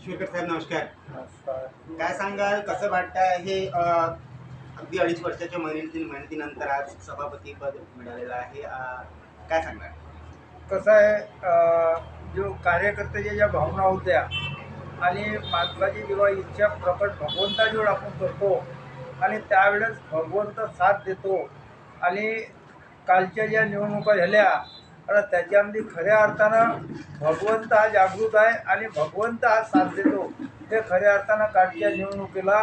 नमस्कार. नमस्कार. काय सांगाल कसं वाटतं हे अगदी अडीच वर्षाच्या मेहनती मेहनतीनंतर आज सभापती पद मिळालेलं आहे. काय सांगणार कसं आहे जो कार्यकर्त्याच्या ज्या भावना होत्या आणि माणसाची जेव्हा इच्छा प्रकट भगवंताजवळ आपण करतो आणि त्यावेळेस भगवंत साथ देतो आणि कालच्या ज्या निवडणुका झाल्या आता त्याच्यामध्ये खऱ्या अर्थानं भगवंत हा जागृत आहे आणि भगवंत हा साथ देतो. हे खऱ्या अर्थानं कालच्या निवडणुकीला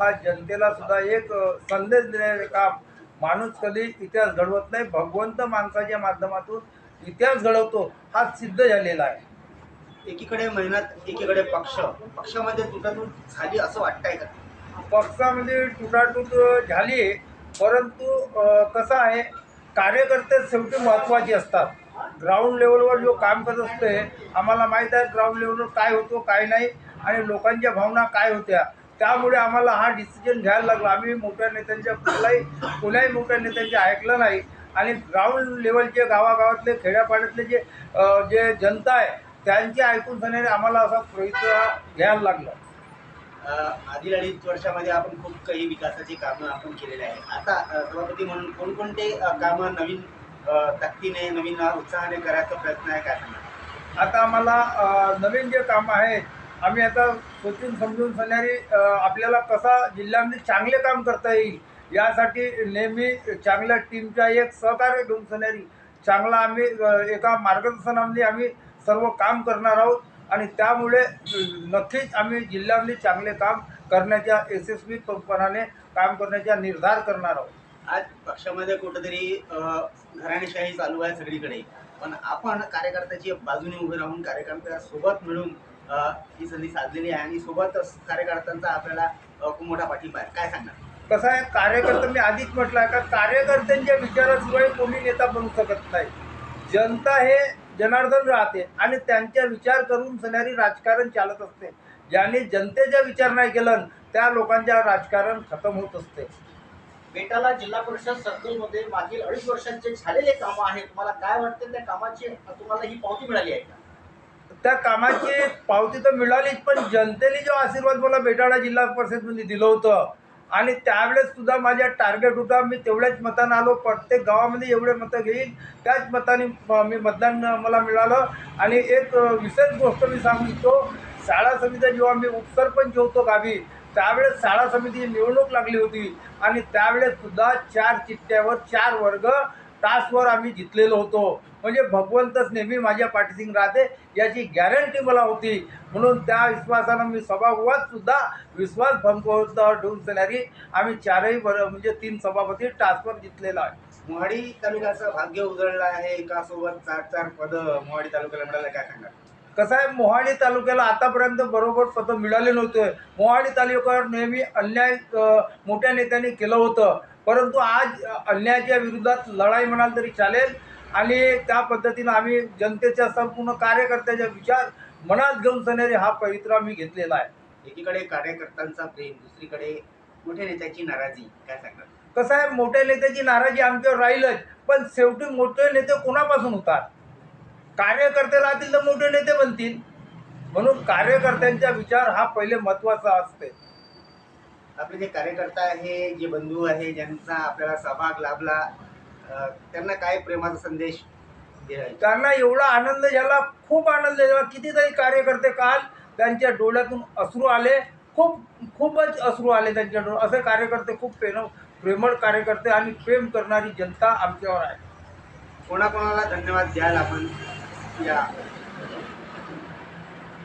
हा जनतेला सुद्धा एक संदेश देणारे काम माणूस कधी इतिहास घडवत नाही. भगवंत माणसाच्या माध्यमातून इतिहास घडवतो हा सिद्ध झालेला आहे. एकीकडे मेहनत एकीकडे पक्ष. पक्षामध्ये तुटातूट झाली असं वाटतंय का? पक्षामध्ये तुटाटूट झाली परंतु कसं आहे कार्यकर्ते शेवटी महत्त्वाचे असतात. ग्राउंड लेवलवर जो काम करत असते. आम्हाला माहीत आहे ग्राउंड लेवलवर काय होतो काय नाही आणि लोकांच्या भावना काय होत्या. त्यामुळे आम्हाला हा डिसिजन घ्यायला लागला. आम्ही मोठ्या नेत्यांच्या कुठलाही कुठल्याही मोठ्या नेत्यांच्या ऐकलं नाही. आणि ग्राउंड लेवलचे गावागावातले खेड्यापाड्यातले जे जे जनता आहे त्यांचे ऐकून जाणारे आम्हाला असा प्रयत्न घ्यायला लागला. आधी अडीच वर्षामध्ये आपण खूप काही विकासाची कामं आपण केलेली आहे आता सभापती म्हणून कोणकोणते कामं नवीन ताकदीने नवीन उत्साहाने करायचा प्रयत्न आहे काय सांगा आता आम्हाला नवीन जे कामं आहेत आम्ही आता सोचून समजून सांगणारी आपल्याला कसा जिल्ह्यामध्ये चांगले काम करता येईल यासाठी नेहमी चांगल्या टीमच्या एक सहकार्य घेऊन सांगणारी चांगला आम्ही एका मार्गदर्शनामध्ये आम्ही सर्व काम करणार आहोत आणि त्यामुळे नक्कीच आम्ही जिल्ह्यामध्ये चांगले काम करण्याच्या यशस्वीपणाने काम करण्याचा निर्धार करणार आहोत. आज पक्षामध्ये कुठंतरी घराणेशाही चालू आहे सगळीकडे. पण आपण कार्यकर्त्याची बाजूने उभे राहून कार्यकर्त्यासोबत मिळून ही संधी साधलेली आहे आणि सोबतच कार्यकर्त्यांचा आपल्याला खूप मोठा पाठिंबा आहे. काय सांगणार? कसं आहे कार्यकर्ते मी आधीच म्हटलं आहे का कार्यकर्त्यांच्या विचाराशिवाय कोणी नेता बनू शकत नाही. जनता हे जनार्दन राहते आणि त्यांचा विचार करून सणारी राजकारण चालत असते. ज्याने जनतेचा विचार नाही केलं त्या लोकांच्या राजकारण खतम होत असते. बेटाला जिल्हा परिषद सर्कलमध्ये मागील अडीच वर्षांचे झालेले कामं आहेत. तुम्हाला काय वाटतं? त्या कामाची तुम्हाला ही पावती मिळाली आहे का? त्या कामाची पावती तर मिळालीच पण जनतेने जो आशीर्वाद मला बेटाळा जिल्हा परिषदमध्ये दिलं होतं आणि त्यावेळेस सुद्धा माझ्या टार्गेट होता. मी तेवढ्याच मतानं आलो. प्रत्येक गावामध्ये एवढे मतं घेईन त्याच मताने म- मी मतदान मला मिळालं. आणि एक विशेष गोष्ट मी सांगू इच्छितो. शाळा समिती जेव्हा मी उपसरपंच होतो गावी त्यावेळेस शाळा समितीची निवडणूक लागली होती. आणि त्यावेळेस सुद्धा चार चिठ्ठ्यावर चार वर्ग तासवर आम्ही जितलेलो होतो. म्हणजे भगवंतच नेहमी माझ्या पाठीसिंग राहते याची गॅरंटी मला होती. म्हणून त्या विश्वासानं मी सभागृहात सुद्धा विश्वास भंगवत ठेवून देणारी आम्ही चारही वर म्हणजे तीन सभापती टास्कवर जितलेला आहे. मोहाडी तालुक्याचं भाग्य उजळलं आहे. एकासोबत चार चार पद मोहाडी तालुक्याला मिळालं काय सांगणार कसं आहे मोहाडी तालुक्याला आतापर्यंत बरोबर पदं मिळाले नव्हते. मोहाडी तालुक्यावर नेहमी अन्याय मोठ्या नेत्यांनी केलं होतं. परंतु आज अन्यायाच्या विरोधात लढाई म्हणाल तरी चालेल. आणि त्या पद्धतीनं आम्ही जनतेच्या संपूर्ण कार्यकर्त्याचा विचार मनात घेऊन सनेरी हा पवित्रा मी घेतलेला आहे. एकीकडे कार्यकर्त्यांचा प्रेम दुसरीकडे मोठ्या नेत्याची नाराजी. काय सांगणार? कसं आहे मोठ्या नेत्याची नाराजी आमच्यावर राहीलच पण शेवटी मोठे नेते कोणापासून होतात? कार्यकर्ते राहतील तर मोठे नेते बनतील. म्हणून कार्यकर्त्यांचा विचार हा पहिले महत्त्वाचा असते. आपले जे कार्यकर्ता आहे जे बंधू आहे ज्यांचा आपल्याला सहभाग लाभला त्यांना काय प्रेमाचा संदेश त्यांना एवढा आनंद झाला खूप आनंद झाला. कितीतरी कार्यकर्ते काल त्यांच्या डोळ्यातून अश्रू आले. खूप खूपच अश्रू आले त्यांच्या डोळ असे कार्यकर्ते खूप प्रेम प्रेमळ कार्यकर्ते आणि प्रेम करणारी जनता आमच्यावर आहे. कोणाकोणाला धन्यवाद द्याल आपण? या.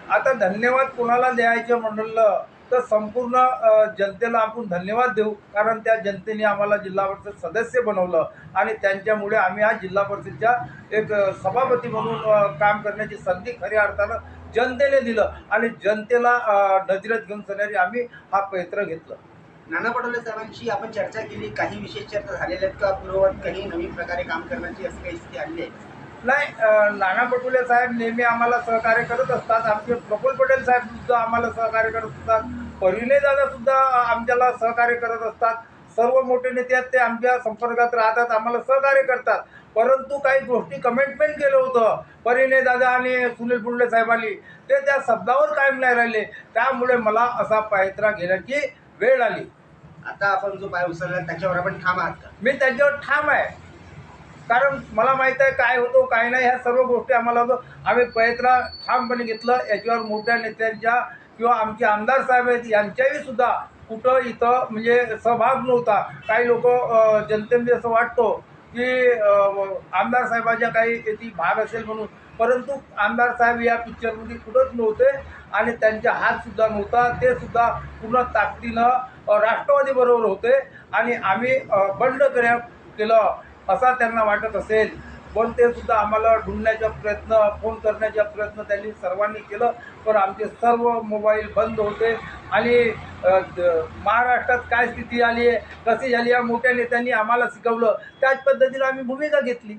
आता धन्यवाद कोणाला द्यायचे म्हणलं तर संपूर्ण जनतेला आपण धन्यवाद देऊ कारण त्या जनतेने आम्हाला जिल्हा परिषद सदस्य बनवलं आणि त्यांच्यामुळे आम्ही आज जिल्हा परिषदच्या एक सभापती म्हणून काम करण्याची संधी खऱ्या अर्थानं जनतेने दिलं आणि जनतेला नजरेत घेऊन सणारी आम्ही हा पैत्र घेतलं. नाना पटोले साहेबांशी आपण चर्चा केली काही विशेष चर्चा झालेल्या आहेत का? पूर्ववत काही नवीन प्रकारे काम करण्याची अशी काही स्थिती आली आहे? नाही नाना पटोले साहेब नेहमी आम्हाला सहकार्य करत असतात. आमचे प्रफुल्ल पटेल साहेब सुद्धा आम्हाला सहकार्य करत असतात. परिणय दादा सुद्धा आमच्याला सहकार्य करत असतात. सर्व मोठे नेते आहेत ते आमच्या संपर्कात राहतात आम्हाला सहकार्य करतात. परंतु काही गोष्टी कमिटमेंट केलं होतं. परिणय दादा आणि सुनील पुंडे साहेबांनी ते त्या शब्दावर कायम नाही राहिले. त्यामुळे मला असा पायत्रा घेण्याची वेळ आली. आता आपण जो पाय उचलला त्याच्यावर आपण ठाम आहात मी त्याच्यावर ठाम आहे. कारण मला माहीत आहे काय होतो काय नाही ह्या सर्व गोष्टी आम्हाला आम्ही पवित्रा ठामपणे घेतलं याच्यावर मोठ्या नेत्यांच्या किंवा आमचे आमदार साहेब आहेत यांच्याही सुद्धा कुठं इथं म्हणजे सहभाग नव्हता. काही लोक जनतेमध्ये असं वाटतो की आमदार साहेबाच्या काही याची भाग असेल म्हणून. परंतु आमदार साहेब या पिक्चरमध्ये कुठंच नव्हते आणि त्यांचा हातसुद्धा नव्हता. ते सुद्धा पूर्ण ताकदीनं राष्ट्रवादीबरोबर होते आणि आम्ही बंड करण्या केलं. असा त्यांना वाटत असेल. पण ते सुद्धा आम्हाला ढूंढण्याचा प्रयत्न फोन करण्याचा प्रयत्न त्यांनी सर्वांनी केलं. पण आमचे सर्व मोबाईल बंद होते. आणि महाराष्ट्रात काय स्थिती आली आहे कशी झाली या मोठ्या नेत्यांनी आम्हाला शिकवलं. त्याच पद्धतीनं आम्ही भूमिका घेतली.